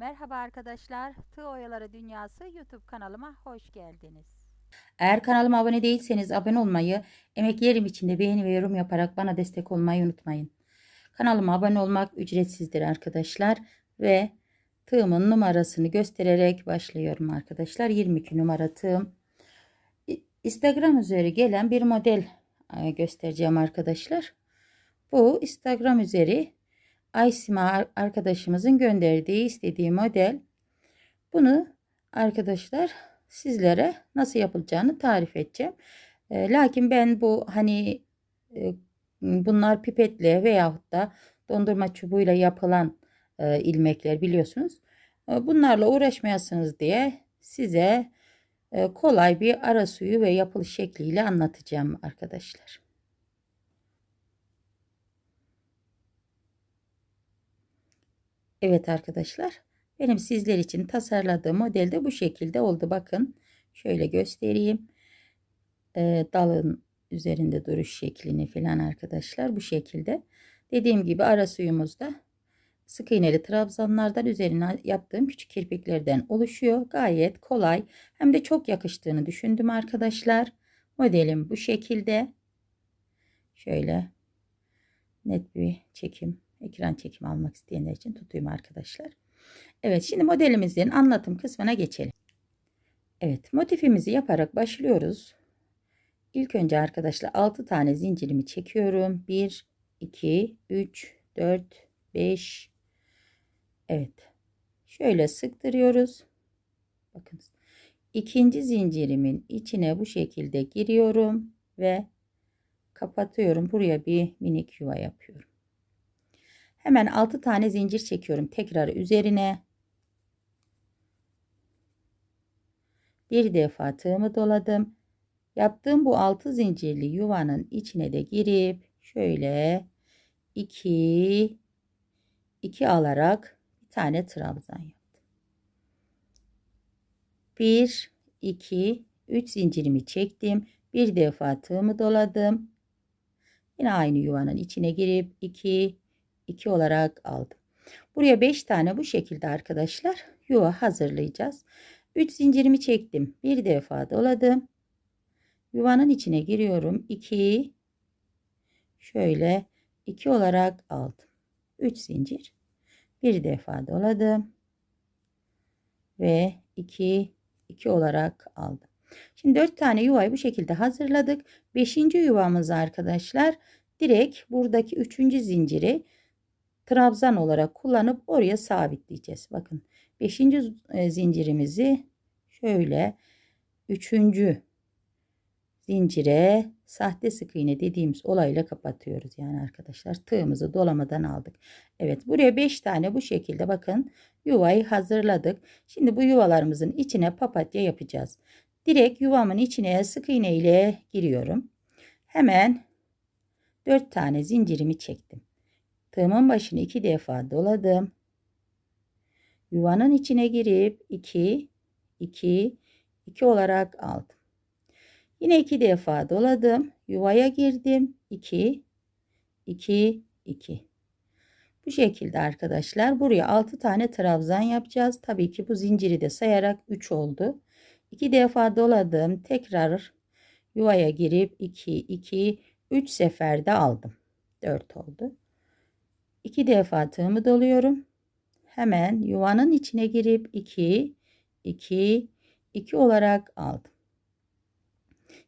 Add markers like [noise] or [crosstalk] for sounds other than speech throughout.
Merhaba arkadaşlar, Tığ Oyaları Dünyası YouTube kanalıma hoş geldiniz. Eğer kanalıma abone değilseniz abone olmayı, emeklerim içinde beğeni ve yorum yaparak bana destek olmayı unutmayın. Kanalıma abone olmak ücretsizdir arkadaşlar ve tığımın numarasını göstererek başlıyorum arkadaşlar. 22 numara tığım. Instagram üzeri gelen bir model e, göstereceğim arkadaşlar. Bu Instagram üzeri Aysima ar- arkadaşımızın gönderdiği istediği model. Bunu arkadaşlar sizlere nasıl yapılacağını tarif edeceğim. E, lakin ben bu hani e, bunlar pipetle veyahut da dondurma çubuğuyla yapılan e, ilmekler biliyorsunuz. E, bunlarla uğraşmayasınız diye size kolay bir ara suyu ve yapılış şekliyle anlatacağım arkadaşlar. Evet arkadaşlar. Benim sizler için tasarladığım model de bu şekilde oldu. Bakın şöyle göstereyim. Ee, dalın üzerinde duruş şeklini falan arkadaşlar bu şekilde. Dediğim gibi ara suyumuzda sık iğneli trabzanlardan üzerine yaptığım küçük kirpiklerden oluşuyor. Gayet kolay hem de çok yakıştığını düşündüm arkadaşlar. Modelim bu şekilde. Şöyle net bir çekim, ekran çekimi almak isteyenler için tutayım arkadaşlar. Evet şimdi modelimizin anlatım kısmına geçelim. Evet motifimizi yaparak başlıyoruz. İlk önce arkadaşlar 6 tane zincirimi çekiyorum. 1, 2, 3, 4, 5. Evet. Şöyle sıktırıyoruz. Bakınız. İkinci zincirimin içine bu şekilde giriyorum ve kapatıyorum. Buraya bir minik yuva yapıyorum. Hemen 6 tane zincir çekiyorum tekrar üzerine. Bir defa tığımı doladım. Yaptığım bu 6 zincirli yuvanın içine de girip şöyle 2 2 alarak bir tane trabzan yaptım. 1 2 3 zincirimi çektim. Bir defa tığımı doladım. Yine aynı yuvanın içine girip 2 2 olarak aldım. Buraya 5 tane bu şekilde arkadaşlar yuva hazırlayacağız. 3 zincirimi çektim. Bir defa doladım. Yuvanın içine giriyorum. 2 şöyle 2 olarak aldım. 3 zincir. Bir defa doladım. Ve 2 2 olarak aldım. Şimdi 4 tane yuvayı bu şekilde hazırladık. 5. yuvamızı arkadaşlar direkt buradaki 3. zinciri trabzan olarak kullanıp oraya sabitleyeceğiz. Bakın 5. zincirimizi şöyle 3. zincire sahte sık iğne dediğimiz olayla kapatıyoruz. Yani arkadaşlar tığımızı dolamadan aldık. Evet buraya 5 tane bu şekilde bakın yuvayı hazırladık. Şimdi bu yuvalarımızın içine papatya yapacağız. Direkt yuvamın içine sık iğne ile giriyorum. Hemen 4 tane zincirimi çektim. Tığımın başını iki defa doladım. Yuvanın içine girip 2 2 2 olarak aldım. Yine iki defa doladım. Yuvaya girdim. 2 2 2 Bu şekilde arkadaşlar buraya 6 tane trabzan yapacağız. Tabii ki bu zinciri de sayarak 3 oldu. 2 defa doladım. Tekrar yuvaya girip 2 2 3 seferde aldım. 4 oldu. 2 defa tığımı doluyorum. Hemen yuvanın içine girip 2 2 2 olarak aldım.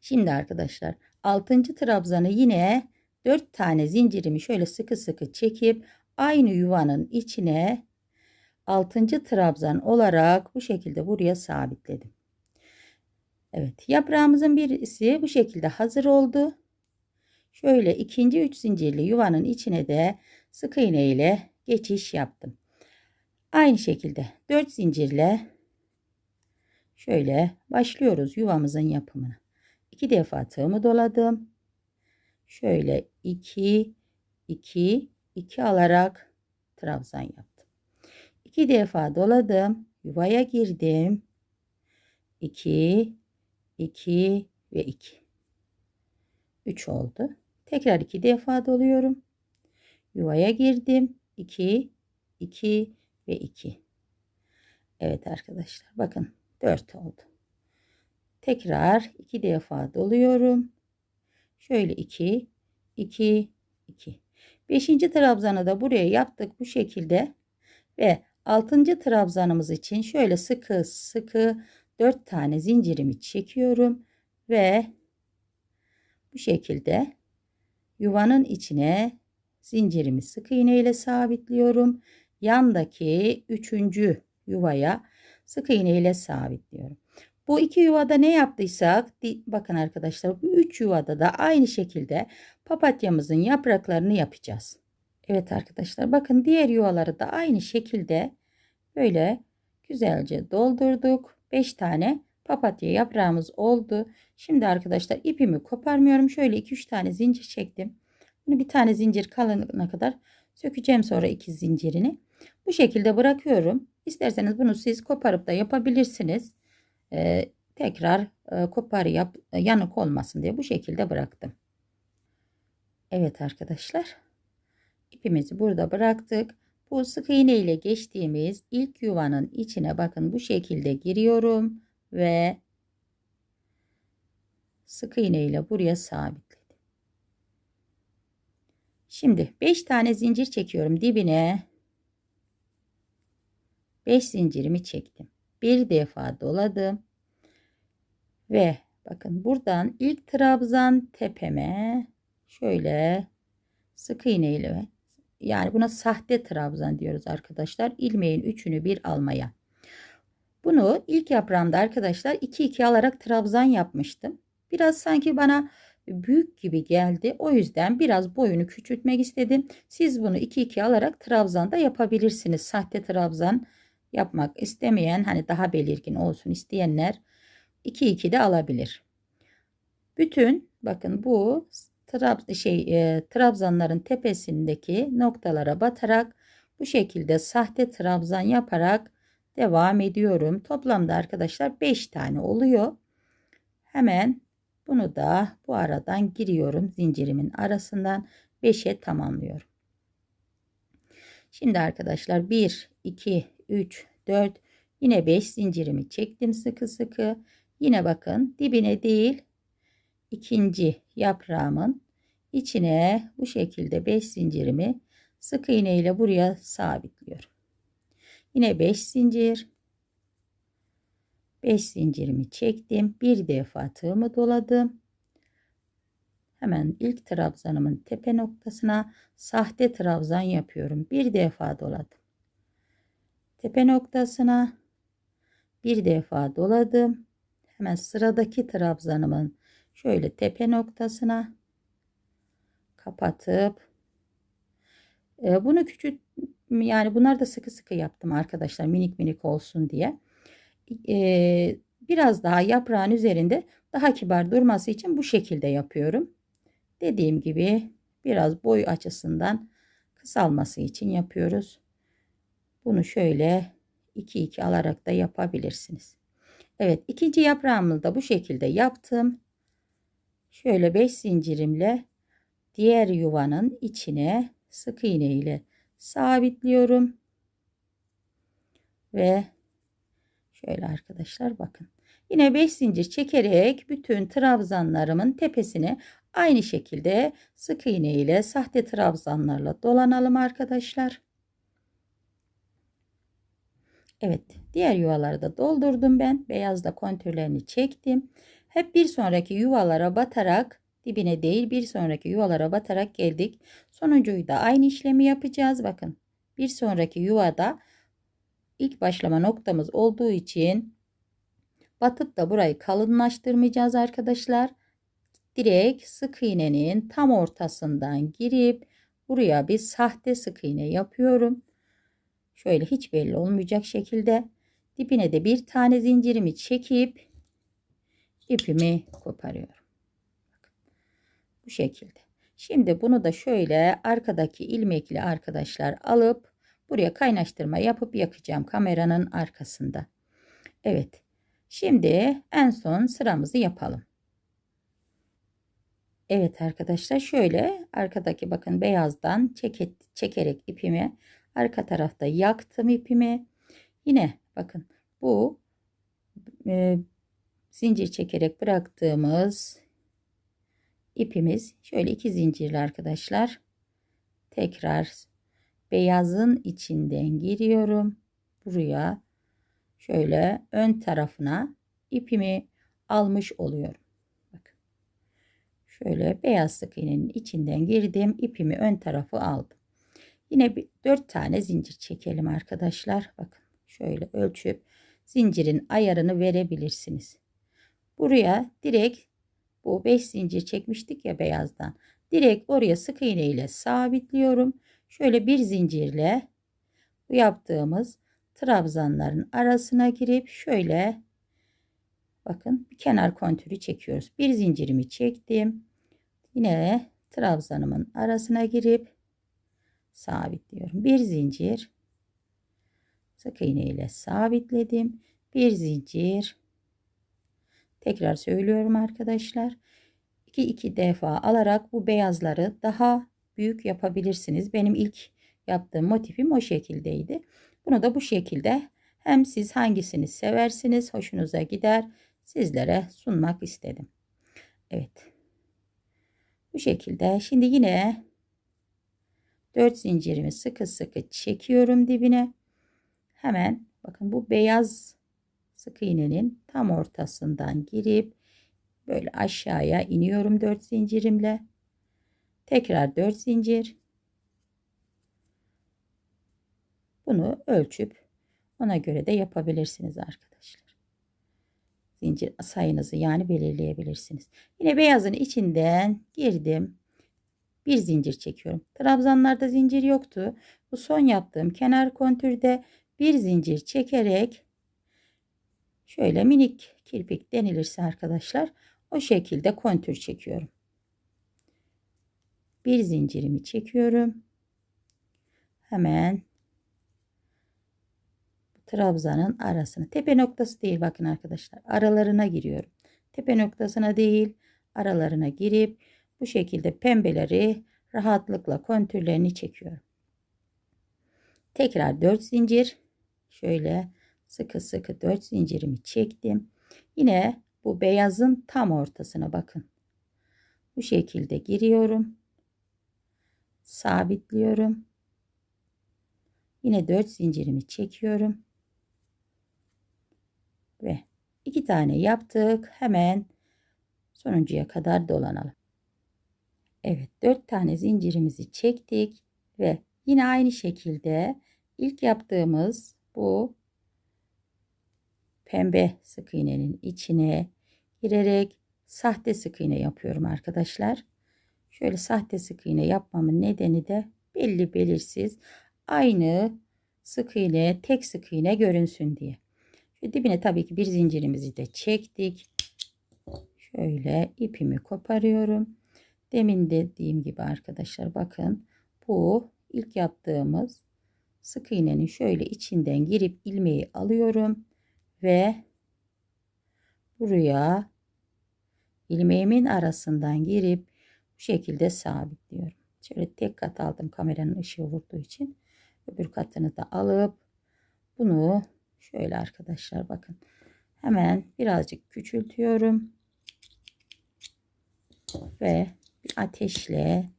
Şimdi arkadaşlar 6. trabzanı yine 4 tane zincirimi şöyle sıkı sıkı çekip aynı yuvanın içine 6. trabzan olarak bu şekilde buraya sabitledim. Evet yaprağımızın birisi bu şekilde hazır oldu. Şöyle ikinci üç zincirli yuvanın içine de sık iğne ile geçiş yaptım. Aynı şekilde 4 zincirle şöyle başlıyoruz yuvamızın yapımına. 2 defa tığımı doladım. Şöyle 2 2 2 alarak trabzan yaptım. 2 defa doladım. Yuvaya girdim. 2 2 ve 2. 3 oldu. Tekrar 2 defa doluyorum. Yuvaya girdim. 2 2 ve 2. Evet arkadaşlar bakın 4 oldu. Tekrar iki defa doluyorum. Şöyle 2 2 2. 5. trabzanı da buraya yaptık bu şekilde ve 6. trabzanımız için şöyle sıkı sıkı 4 tane zincirimi çekiyorum ve bu şekilde yuvanın içine zincirimi sık iğne ile sabitliyorum. Yandaki üçüncü yuvaya sık iğne ile sabitliyorum. Bu iki yuvada ne yaptıysak bakın arkadaşlar bu üç yuvada da aynı şekilde papatyamızın yapraklarını yapacağız. Evet arkadaşlar bakın diğer yuvaları da aynı şekilde böyle güzelce doldurduk. 5 tane papatya yaprağımız oldu. Şimdi arkadaşlar ipimi koparmıyorum. Şöyle 2-3 tane zincir çektim. Bunu bir tane zincir kalana kadar sökeceğim sonra iki zincirini. Bu şekilde bırakıyorum. İsterseniz bunu siz koparıp da yapabilirsiniz. Ee, tekrar e, kopar yap yanık olmasın diye bu şekilde bıraktım. Evet arkadaşlar. ipimizi burada bıraktık. Bu sık iğne ile geçtiğimiz ilk yuvanın içine bakın bu şekilde giriyorum ve sık iğne ile buraya sabitledim. Şimdi 5 tane zincir çekiyorum dibine. 5 zincirimi çektim. Bir defa doladım. Ve bakın buradan ilk trabzan tepeme şöyle sık iğne ile yani buna sahte trabzan diyoruz arkadaşlar. İlmeğin üçünü bir almaya. Bunu ilk yaprağımda arkadaşlar 2 2 alarak trabzan yapmıştım. Biraz sanki bana büyük gibi geldi. O yüzden biraz boyunu küçültmek istedim. Siz bunu 2 2 alarak trabzan da yapabilirsiniz. Sahte trabzan yapmak istemeyen hani daha belirgin olsun isteyenler 2 2 de alabilir. Bütün bakın bu trab şey e, trabzanların tepesindeki noktalara batarak bu şekilde sahte trabzan yaparak devam ediyorum. Toplamda arkadaşlar 5 tane oluyor. Hemen bunu da bu aradan giriyorum zincirimin arasından 5'e tamamlıyorum. Şimdi arkadaşlar 1 2 3 4 yine 5 zincirimi çektim sıkı sıkı. Yine bakın dibine değil ikinci yaprağımın içine bu şekilde 5 zincirimi sık iğne ile buraya sabitliyorum. Yine 5 zincir 5 zincirimi çektim. Bir defa tığımı doladım. Hemen ilk trabzanımın tepe noktasına sahte trabzan yapıyorum. Bir defa doladım. Tepe noktasına bir defa doladım. Hemen sıradaki trabzanımın şöyle tepe noktasına kapatıp e, bunu küçült yani bunlar da sıkı sıkı yaptım arkadaşlar minik minik olsun diye. E, biraz daha yaprağın üzerinde daha kibar durması için bu şekilde yapıyorum. Dediğim gibi biraz boy açısından kısalması için yapıyoruz. Bunu şöyle 2 2 alarak da yapabilirsiniz. Evet ikinci yaprağımı da bu şekilde yaptım. Şöyle 5 zincirimle diğer yuvanın içine sık iğne ile sabitliyorum. Ve şöyle arkadaşlar bakın. Yine 5 zincir çekerek bütün trabzanlarımın tepesini aynı şekilde sık iğne ile sahte trabzanlarla dolanalım arkadaşlar. Evet diğer yuvaları da doldurdum ben. Beyazla kontürlerini çektim. Hep bir sonraki yuvalara batarak dibine değil bir sonraki yuvalara batarak geldik. Sonuncuyu da aynı işlemi yapacağız. Bakın bir sonraki yuvada ilk başlama noktamız olduğu için batıp da burayı kalınlaştırmayacağız arkadaşlar. Direkt sık iğnenin tam ortasından girip buraya bir sahte sık iğne yapıyorum. Şöyle hiç belli olmayacak şekilde dibine de bir tane zincirimi çekip ipimi koparıyorum. Bu şekilde. Şimdi bunu da şöyle arkadaki ilmekli arkadaşlar alıp buraya kaynaştırma yapıp yakacağım kameranın arkasında. Evet. Şimdi en son sıramızı yapalım. Evet arkadaşlar şöyle arkadaki bakın beyazdan çeket, çekerek ipimi arka tarafta yaktım ipimi. Yine Bakın bu e, zincir çekerek bıraktığımız ipimiz şöyle iki zincirli arkadaşlar. Tekrar beyazın içinden giriyorum. Buraya şöyle ön tarafına ipimi almış oluyorum. Bakın. Şöyle beyaz sık iğnenin içinden girdim. ipimi ön tarafı aldım. Yine bir 4 tane zincir çekelim arkadaşlar. Bakın şöyle ölçüp zincirin ayarını verebilirsiniz. Buraya direkt bu 5 zincir çekmiştik ya beyazdan. Direkt oraya sık iğne ile sabitliyorum. Şöyle bir zincirle bu yaptığımız trabzanların arasına girip şöyle bakın bir kenar kontürü çekiyoruz. Bir zincirimi çektim. Yine trabzanımın arasına girip sabitliyorum. Bir zincir sık iğne ile sabitledim. Bir zincir tekrar söylüyorum arkadaşlar. 2 2 defa alarak bu beyazları daha büyük yapabilirsiniz. Benim ilk yaptığım motifim o şekildeydi. Bunu da bu şekilde hem siz hangisini seversiniz, hoşunuza gider sizlere sunmak istedim. Evet. Bu şekilde. Şimdi yine 4 zincirimi sıkı sıkı çekiyorum dibine. Hemen bakın bu beyaz sık iğnenin tam ortasından girip böyle aşağıya iniyorum 4 zincirimle. Tekrar 4 zincir. Bunu ölçüp ona göre de yapabilirsiniz arkadaşlar. Zincir sayınızı yani belirleyebilirsiniz. Yine beyazın içinden girdim. Bir zincir çekiyorum. Trabzanlarda zincir yoktu. Bu son yaptığım kenar kontürde bir zincir çekerek şöyle minik kirpik denilirse arkadaşlar o şekilde kontür çekiyorum. Bir zincirimi çekiyorum. Hemen trabzanın arasına. Tepe noktası değil bakın arkadaşlar. Aralarına giriyorum. Tepe noktasına değil aralarına girip bu şekilde pembeleri rahatlıkla kontürlerini çekiyorum. Tekrar 4 zincir. Şöyle sıkı sıkı 4 zincirimi çektim. Yine bu beyazın tam ortasına bakın. Bu şekilde giriyorum. Sabitliyorum. Yine 4 zincirimi çekiyorum. Ve iki tane yaptık. Hemen sonuncuya kadar dolanalım. Evet 4 tane zincirimizi çektik ve yine aynı şekilde ilk yaptığımız bu pembe sık iğnenin içine girerek sahte sık iğne yapıyorum arkadaşlar. Şöyle sahte sık iğne yapmamın nedeni de belli belirsiz aynı sık iğne tek sık iğne görünsün diye. Şu dibine tabii ki bir zincirimizi de çektik. Şöyle ipimi koparıyorum. Demin dediğim gibi arkadaşlar bakın bu ilk yaptığımız sık iğnenin şöyle içinden girip ilmeği alıyorum ve buraya ilmeğimin arasından girip bu şekilde sabitliyorum. Şöyle tek kat aldım kameranın ışığı vurduğu için. Öbür katını da alıp bunu şöyle arkadaşlar bakın. Hemen birazcık küçültüyorum. Ve bir ateşle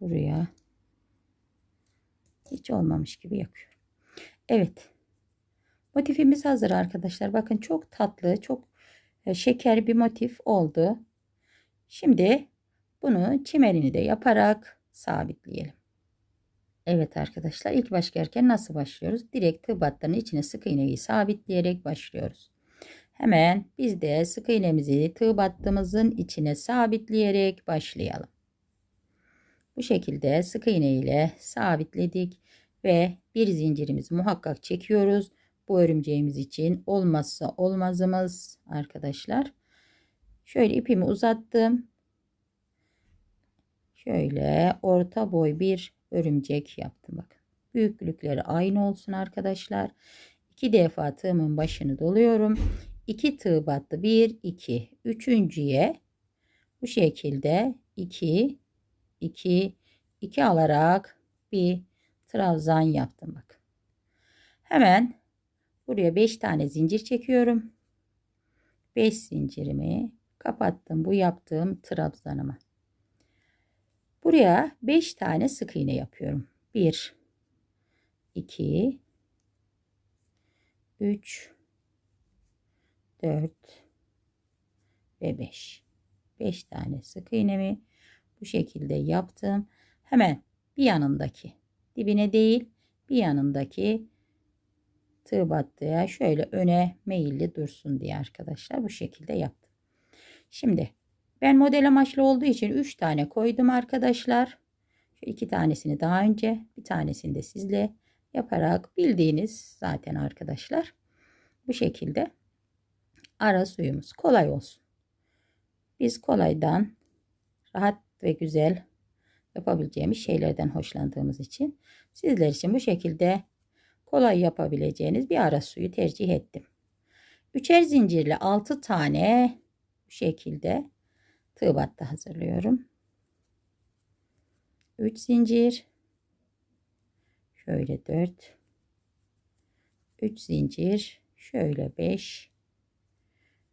buraya hiç olmamış gibi yakıyorum. Evet. Motifimiz hazır arkadaşlar. Bakın çok tatlı, çok e, şeker bir motif oldu. Şimdi bunu çimenini de yaparak sabitleyelim. Evet arkadaşlar ilk başlarken nasıl başlıyoruz? Direkt tığ battının içine sık iğneyi sabitleyerek başlıyoruz. Hemen biz de sık iğnemizi tığ battığımızın içine sabitleyerek başlayalım. Bu şekilde sık iğne ile sabitledik ve bir zincirimizi muhakkak çekiyoruz. Bu örümceğimiz için olmazsa olmazımız arkadaşlar. Şöyle ipimi uzattım. Şöyle orta boy bir örümcek yaptım bakın. Büyüklükleri aynı olsun arkadaşlar. İki defa tığımın başını doluyorum. 2 tığ battı. 1 2 üçüncüye bu şekilde 2 2 2 alarak bir trabzan yaptım bakın. Hemen Buraya 5 tane zincir çekiyorum. 5 zincirimi kapattım. Bu yaptığım trabzanıma. Buraya 5 tane sık iğne yapıyorum. 1 2 3 4 ve 5. 5 tane sık iğnemi bu şekilde yaptım. Hemen bir yanındaki dibine değil bir yanındaki tığ battıya şöyle öne meyilli dursun diye arkadaşlar bu şekilde yaptım. Şimdi ben model amaçlı olduğu için 3 tane koydum arkadaşlar. Şu tanesini daha önce bir tanesini de sizle yaparak bildiğiniz zaten arkadaşlar. Bu şekilde ara suyumuz kolay olsun. Biz kolaydan rahat ve güzel yapabileceğimiz şeylerden hoşlandığımız için sizler için bu şekilde kolay yapabileceğiniz bir ara suyu tercih ettim. Üçer zincirli 6 tane bu şekilde tığ battı hazırlıyorum. 3 zincir. Şöyle 4 3 zincir. Şöyle 5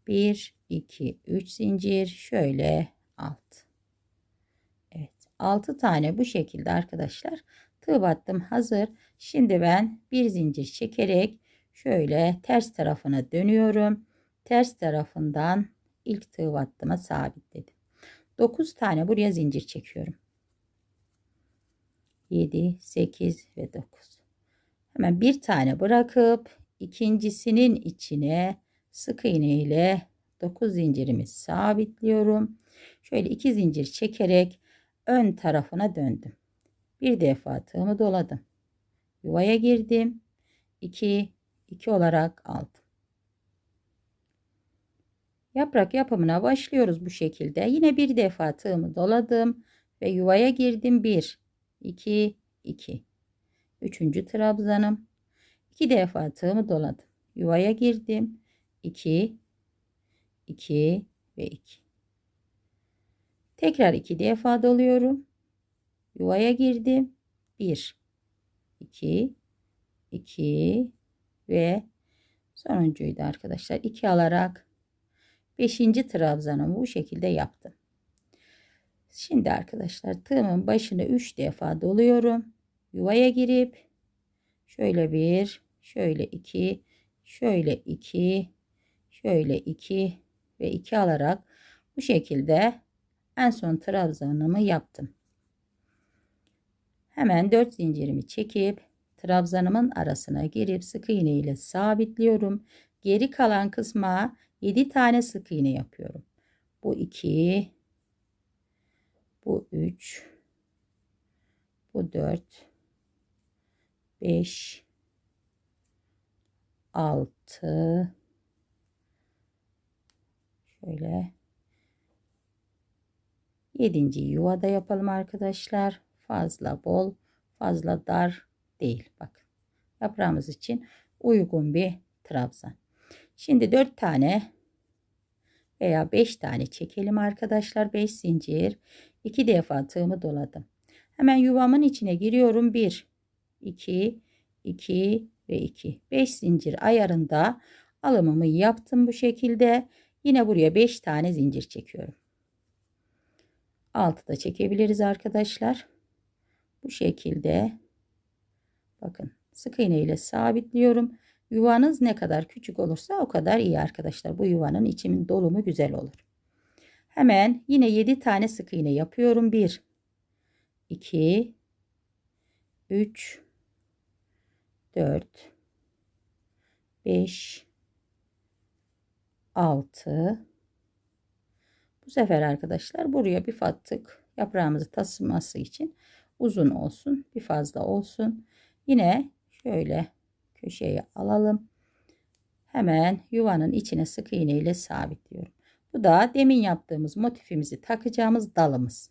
1 2 3 zincir. Şöyle 6 Evet 6 tane bu şekilde arkadaşlar. Tığ battım hazır. Şimdi ben bir zincir çekerek şöyle ters tarafına dönüyorum. Ters tarafından ilk tığ battıma sabitledim 9 tane buraya zincir çekiyorum 7 8 ve 9 hemen bir tane bırakıp ikincisinin içine sık iğne ile 9 zincirimi sabitliyorum. Şöyle 2 zincir çekerek ön tarafına döndüm. Bir defa tığımı doladım. Yuvaya girdim. 2 2 olarak aldım. Yaprak yapımına başlıyoruz bu şekilde. Yine bir defa tığımı doladım ve yuvaya girdim. 1 2 2 Üçüncü trabzanım. 2 defa tığımı doladım. Yuvaya girdim. 2 2 ve 2. Tekrar 2 defa doluyorum. Yuvaya girdim. 1 2 2 ve sonuncuydu arkadaşlar. 2 alarak 5. trabzanımı bu şekilde yaptım. Şimdi arkadaşlar tığımın başını 3 defa doluyorum. Yuvaya girip şöyle bir, şöyle iki, şöyle iki, şöyle iki ve iki alarak bu şekilde en son trabzanımı yaptım. Hemen 4 zincirimi çekip trabzanımın arasına girip sık iğne ile sabitliyorum. Geri kalan kısma 7 tane sık iğne yapıyorum. Bu 2 bu 3 bu 4 5 6 şöyle 7. yuvada yapalım arkadaşlar. Fazla bol, fazla dar değil. Bak. Yaprağımız için uygun bir trabzan. Şimdi 4 tane veya 5 tane çekelim arkadaşlar. 5 zincir. 2 defa tığımı doladım. Hemen yuvamın içine giriyorum. 1 2 2 ve 2. 5 zincir ayarında alımımı yaptım bu şekilde. Yine buraya 5 tane zincir çekiyorum. 6 da çekebiliriz arkadaşlar. Bu şekilde bakın sık iğne ile sabitliyorum. Yuvanız ne kadar küçük olursa o kadar iyi arkadaşlar. Bu yuvanın içimin dolumu güzel olur. Hemen yine 7 tane sık iğne yapıyorum. 1 2 3 4 5 6 bu sefer arkadaşlar buraya bir fattık yaprağımızı taşıması için uzun olsun bir fazla olsun yine şöyle köşeye alalım. Hemen yuvanın içine sık iğne ile sabitliyorum. Bu da demin yaptığımız motifimizi takacağımız dalımız.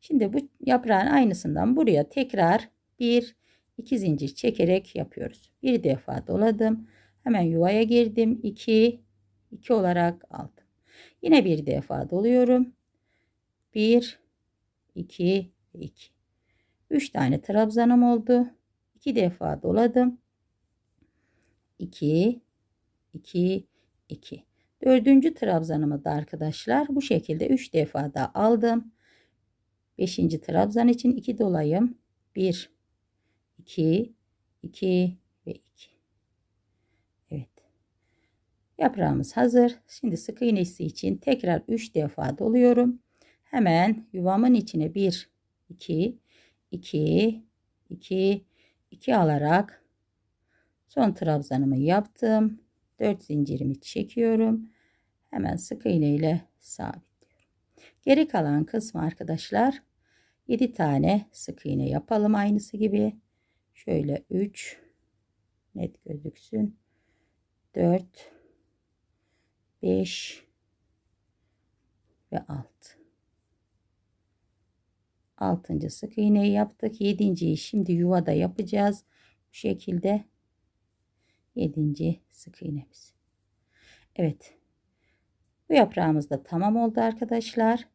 Şimdi bu yaprağın aynısından buraya tekrar bir iki zincir çekerek yapıyoruz. Bir defa doladım. Hemen yuvaya girdim. 2 2 olarak aldım. Yine bir defa doluyorum. 1 2 2 3 tane trabzanım oldu. 2 defa doladım. 2 2 2 dördüncü trabzanımı da arkadaşlar bu şekilde 3 defa da aldım. 5. trabzan için 2 dolayım. 1 2 2 ve 2 Evet. Yaprağımız hazır. Şimdi sık iğnesi için tekrar 3 defa doluyorum. Hemen yuvamın içine 1 2 2 2 2 alarak son trabzanımı yaptım. 4 zincirimi çekiyorum. Hemen sık iğne ile sabitliyorum. Geri kalan kısmı arkadaşlar 7 tane sık iğne yapalım aynısı gibi. Şöyle 3 net gözüksün. 4 5 ve 6 altıncı sık iğneyi yaptık. Yedinciyi şimdi yuvada yapacağız. Bu şekilde yedinci sık iğnemiz. Evet. Bu yaprağımız da tamam oldu arkadaşlar.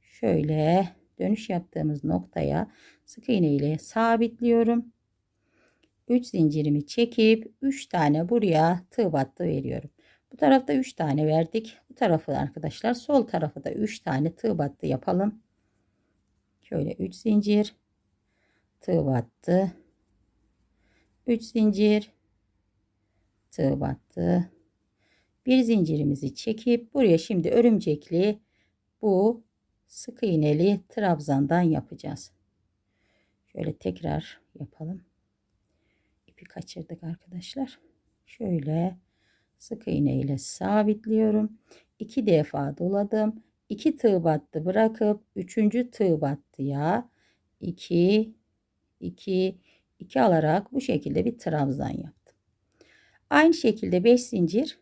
Şöyle dönüş yaptığımız noktaya sık iğne ile sabitliyorum. 3 zincirimi çekip 3 tane buraya tığ battı veriyorum. Bu tarafta 3 tane verdik. Bu tarafı arkadaşlar sol tarafı da 3 tane tığ battı yapalım. Şöyle 3 zincir tığ battı. 3 zincir tığ battı. Bir zincirimizi çekip buraya şimdi örümcekli bu sık iğneli trabzandan yapacağız. Şöyle tekrar yapalım. İpi kaçırdık arkadaşlar. Şöyle sık iğne ile sabitliyorum. 2 defa doladım. 2 tığ battı bırakıp 3. tığ battıya 2 2 2 alarak bu şekilde bir trabzan yaptım. Aynı şekilde 5 zincir.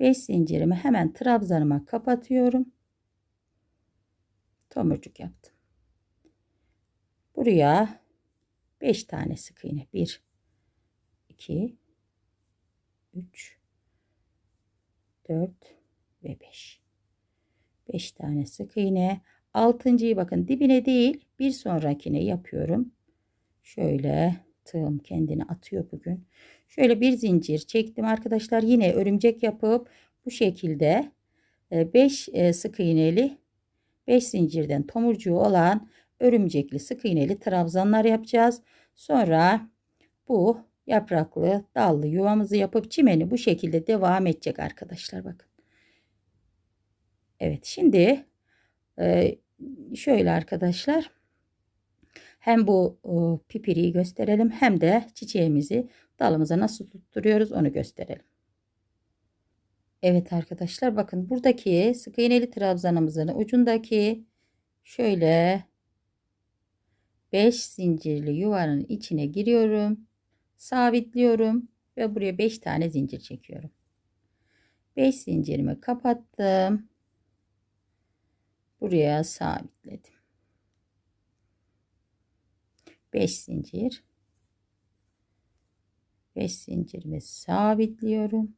5 zincirimi hemen trabzanıma kapatıyorum. Tomurcuk yaptım. Buraya 5 tane sık iğne. 1 2 3 4 ve 5 5 tane sık iğne. Altıncıyı bakın dibine değil bir sonrakine yapıyorum. Şöyle tığım kendini atıyor bugün. Şöyle bir zincir çektim. Arkadaşlar yine örümcek yapıp bu şekilde 5 e, sık iğneli 5 zincirden tomurcuğu olan örümcekli sık iğneli trabzanlar yapacağız. Sonra bu yapraklı dallı yuvamızı yapıp çimeni bu şekilde devam edecek arkadaşlar bakın. Evet şimdi şöyle arkadaşlar hem bu pipiriyi gösterelim hem de çiçeğimizi dalımıza nasıl tutturuyoruz onu gösterelim. Evet arkadaşlar bakın buradaki sık iğneli trabzanımızın ucundaki şöyle 5 zincirli yuvanın içine giriyorum. Sabitliyorum ve buraya 5 tane zincir çekiyorum. 5 zincirimi kapattım buraya sabitledim. 5 zincir 5 zincirimi sabitliyorum.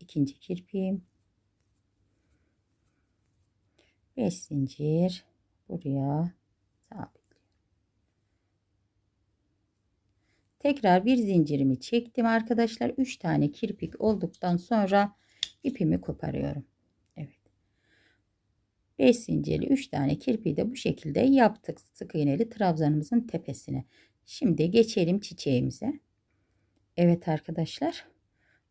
İkinci kirpiğim 5 zincir buraya sabitliyorum. Tekrar bir zincirimi çektim arkadaşlar. 3 tane kirpik olduktan sonra ipimi koparıyorum. 5 zincirli 3 tane kirpiği de bu şekilde yaptık sık iğneli trabzanımızın tepesine. Şimdi geçelim çiçeğimize. Evet arkadaşlar.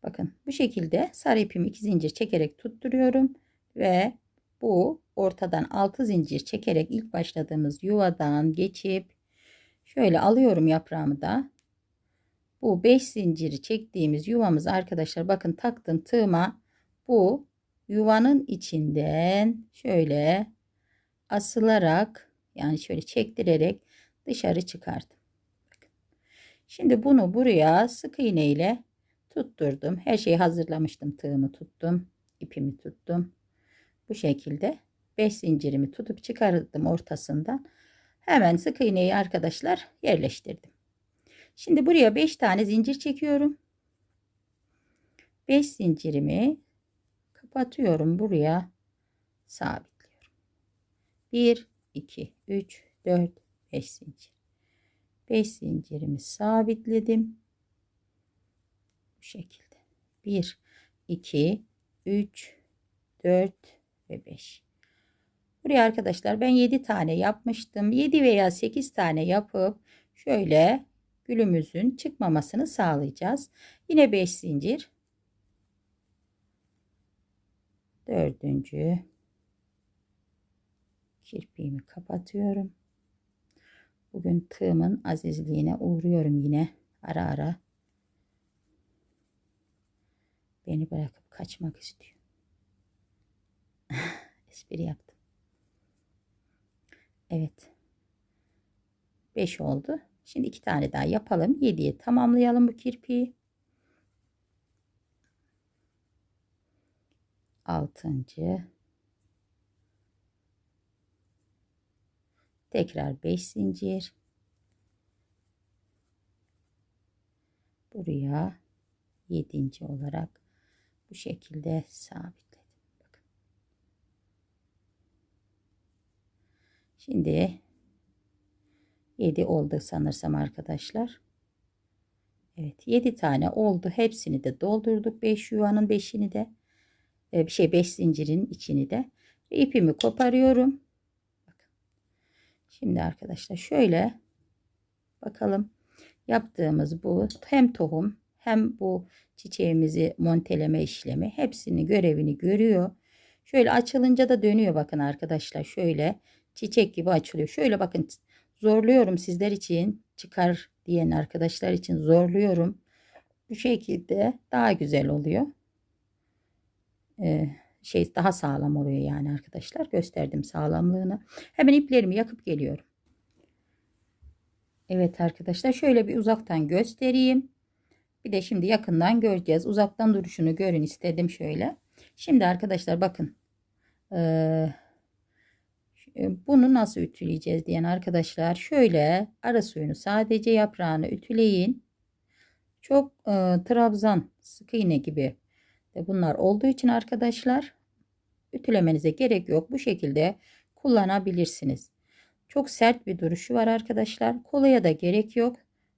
Bakın bu şekilde sarı ipimi 2 zincir çekerek tutturuyorum ve bu ortadan 6 zincir çekerek ilk başladığımız yuvadan geçip şöyle alıyorum yaprağımı da bu 5 zinciri çektiğimiz yuvamız arkadaşlar bakın taktım tığıma bu yuvanın içinden şöyle asılarak yani şöyle çektirerek dışarı çıkardım. Şimdi bunu buraya sık iğne ile tutturdum. Her şeyi hazırlamıştım. Tığımı tuttum. ipimi tuttum. Bu şekilde 5 zincirimi tutup çıkardım ortasından. Hemen sık iğneyi arkadaşlar yerleştirdim. Şimdi buraya 5 tane zincir çekiyorum. 5 zincirimi batıyorum buraya sabitliyorum. 1 2 3 4 5 zincir. 5 zincirimi sabitledim. şekilde. 1, 2, 3, 4 ve 5. Buraya arkadaşlar ben 7 tane yapmıştım. 7 veya 8 tane yapıp şöyle gülümüzün çıkmamasını sağlayacağız. Yine 5 zincir. Dördüncü kirpiğimi kapatıyorum. Bugün tığımın azizliğine uğruyorum yine ara ara. Beni bırakıp kaçmak istiyor. [laughs] Espri yaptım. Evet. 5 oldu. Şimdi iki tane daha yapalım. 7'ye tamamlayalım bu kirpiği. Altıncı. Tekrar 5 zincir. Buraya 7. olarak bu şekilde sabitledim. Şimdi 7 oldu sanırsam arkadaşlar. Evet 7 tane oldu. Hepsini de doldurduk. 5 yuvanın 5'ini de bir şey 5 zincirin içini de ipimi koparıyorum. Şimdi arkadaşlar şöyle bakalım yaptığımız bu hem tohum hem bu çiçeğimizi monteleme işlemi hepsini görevini görüyor. Şöyle açılınca da dönüyor bakın arkadaşlar şöyle çiçek gibi açılıyor. Şöyle bakın zorluyorum sizler için çıkar diyen arkadaşlar için zorluyorum. Bu şekilde daha güzel oluyor. Şey daha sağlam oluyor yani arkadaşlar. Gösterdim sağlamlığını. Hemen iplerimi yakıp geliyorum. Evet arkadaşlar şöyle bir uzaktan göstereyim. Bir de şimdi yakından göreceğiz. Uzaktan duruşunu görün istedim şöyle. Şimdi arkadaşlar bakın. Ee, bunu nasıl ütüleyeceğiz diyen arkadaşlar şöyle ara suyunu sadece yaprağını ütüleyin. Çok e, trabzan sık iğne gibi de bunlar olduğu için arkadaşlar ütülemenize gerek yok. Bu şekilde kullanabilirsiniz. Çok sert bir duruşu var arkadaşlar. Kolaya da gerek yok.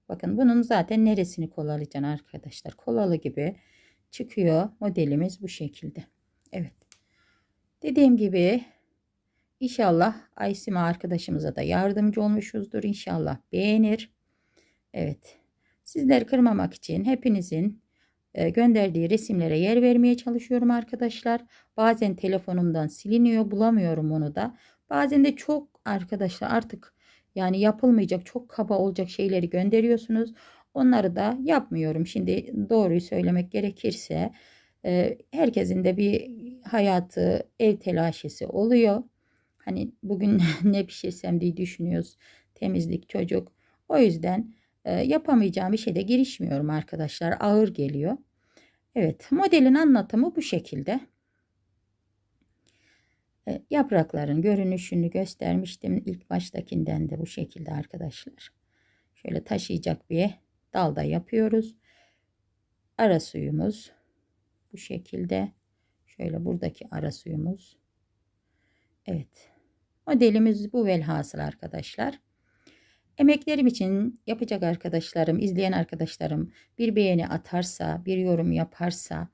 Bakın bunun zaten neresini kolalayacaksın arkadaşlar. Kolalı gibi çıkıyor. Modelimiz bu şekilde. Evet. Dediğim gibi inşallah Aysima arkadaşımıza da yardımcı olmuşuzdur. İnşallah beğenir. Evet. Sizleri kırmamak için hepinizin gönderdiği resimlere yer vermeye çalışıyorum arkadaşlar. Bazen telefonumdan siliniyor bulamıyorum onu da. Bazen de çok arkadaşlar artık yani yapılmayacak çok kaba olacak şeyleri gönderiyorsunuz. Onları da yapmıyorum. Şimdi doğruyu söylemek gerekirse e, herkesin de bir hayatı ev telaşesi oluyor. Hani bugün [laughs] ne pişirsem diye düşünüyoruz. Temizlik çocuk. O yüzden e, yapamayacağım bir şeyde girişmiyorum arkadaşlar. Ağır geliyor. Evet modelin anlatımı bu şekilde. E, yaprakların görünüşünü göstermiştim. ilk baştakinden de bu şekilde arkadaşlar. Şöyle taşıyacak bir dalda yapıyoruz. Ara suyumuz bu şekilde. Şöyle buradaki ara suyumuz. Evet. Modelimiz bu velhasıl arkadaşlar. Emeklerim için yapacak arkadaşlarım, izleyen arkadaşlarım bir beğeni atarsa, bir yorum yaparsa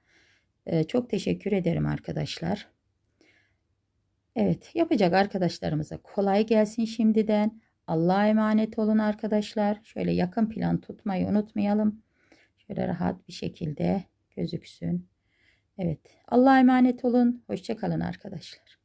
e, çok teşekkür ederim arkadaşlar. Evet, yapacak arkadaşlarımıza kolay gelsin şimdiden. Allah'a emanet olun arkadaşlar. Şöyle yakın plan tutmayı unutmayalım. Şöyle rahat bir şekilde gözüksün. Evet, Allah'a emanet olun. Hoşçakalın arkadaşlar.